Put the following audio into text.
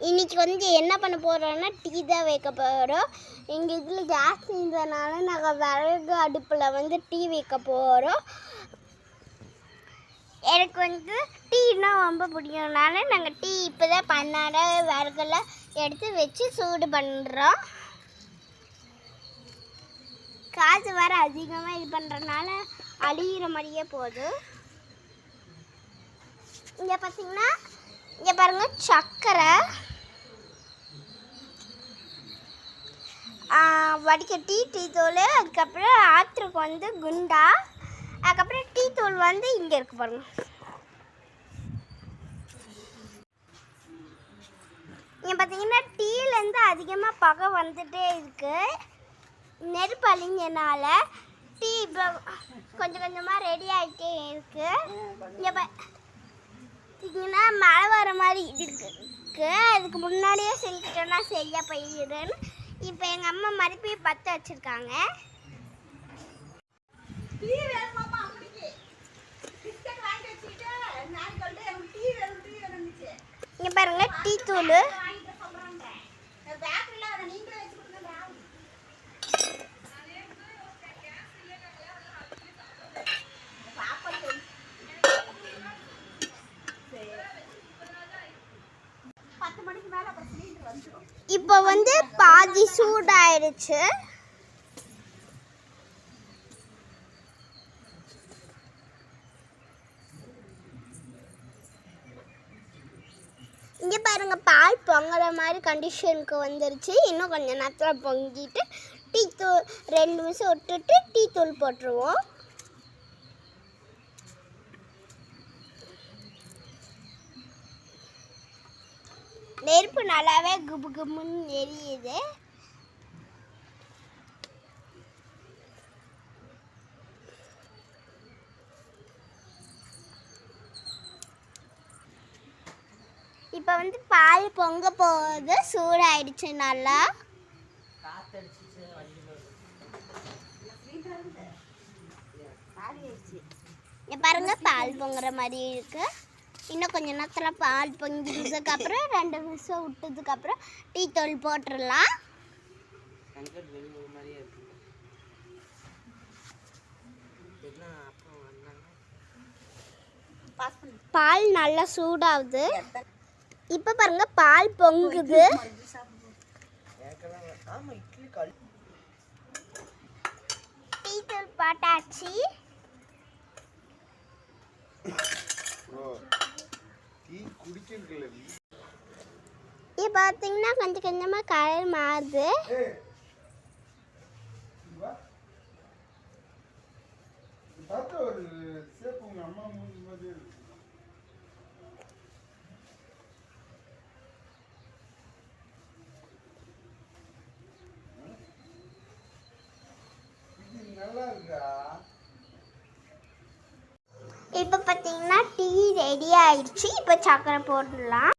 இன்னைக்கு வந்து என்ன பண்ண போகிறோன்னா டீ தான் வைக்க போகிறோம் எங்கள் இதில் கேஸ் இருந்ததுனால நாங்கள் விறகு அடுப்பில் வந்து டீ வைக்க போகிறோம் எனக்கு வந்து டீனா ரொம்ப பிடிக்கும்னால நாங்கள் டீ இப்போ தான் பண்ணாட விறகுலாம் எடுத்து வச்சு சூடு பண்ணுறோம் காசு வேறு அதிகமாக இது பண்ணுறதுனால அழியிற மாதிரியே போகுது. இங்கே பார்த்தீங்கன்னா இங்கே பாருங்க சர்க்கரை வடிகட்டி டீ தூள் அதுக்கப்புறம் ஆற்றுக்கு வந்து குண்டா அதுக்கப்புறம் டீ தூள் வந்து இங்கே இருக்கு பாருங்க. இங்கே பார்த்தீங்கன்னா டீலேருந்து அதிகமாக பகை வந்துகிட்டே இருக்குது நெருப்பு அழிஞ்சனால டீ இப்போ கொஞ்சம் கொஞ்சமாக ரெடி ஆகிட்டே இருக்குது இங்கே பார்த்தீங்கன்னா மழை வர மாதிரி இருக்குது அதுக்கு முன்னாடியே செஞ்சுட்டோன்னா சரியாக போயிடுன்னு இப்போ எங்கள் அம்மா மறுபடியும் பற்ற வச்சுருக்காங்க. இங்கே பாருங்க டீ தூள். இப்போ வந்து பாதி சூடாயிடுச்சு இங்கே பாருங்க பால் பொங்குற மாதிரி கண்டிஷனுக்கு வந்துருச்சு. இன்னும் கொஞ்சம் நேரத்தில் பொங்கிட்டு டீ தூள் ரெண்டு நிமிஷம் விட்டுட்டு டீ தூள் போட்டுருவோம். நெருப்பு நல்லாவே குபு குபுன்னு எரியுது. இப்போ வந்து பால் பொங்க போகுது. சூடாயிடுச்சு நல்லா. பாருங்க பால் பொங்குற மாதிரி இருக்கு. இன்னும் கொஞ்ச நேரத்தில் பால் பொங்கினதுக்கு அப்புறம் ரெண்டு நிமிஷம் விட்டதுக்கு அப்புறம் டீ தூள் போட்டுடலாம். பால் நல்லா சூடாகுது. இப்போ பாருங்க பால் பொங்குது. கேட்கலாம் டீ தூள் போட்டாச்சு. இப்போ பார்த்தீங்கன்னா கொஞ்சம் கொஞ்சமாக கலர் மாறுது. இது இப்போ ரெடி ஆயிடுச்சு. இப்போ சக்கரை போட்டுடலாம்.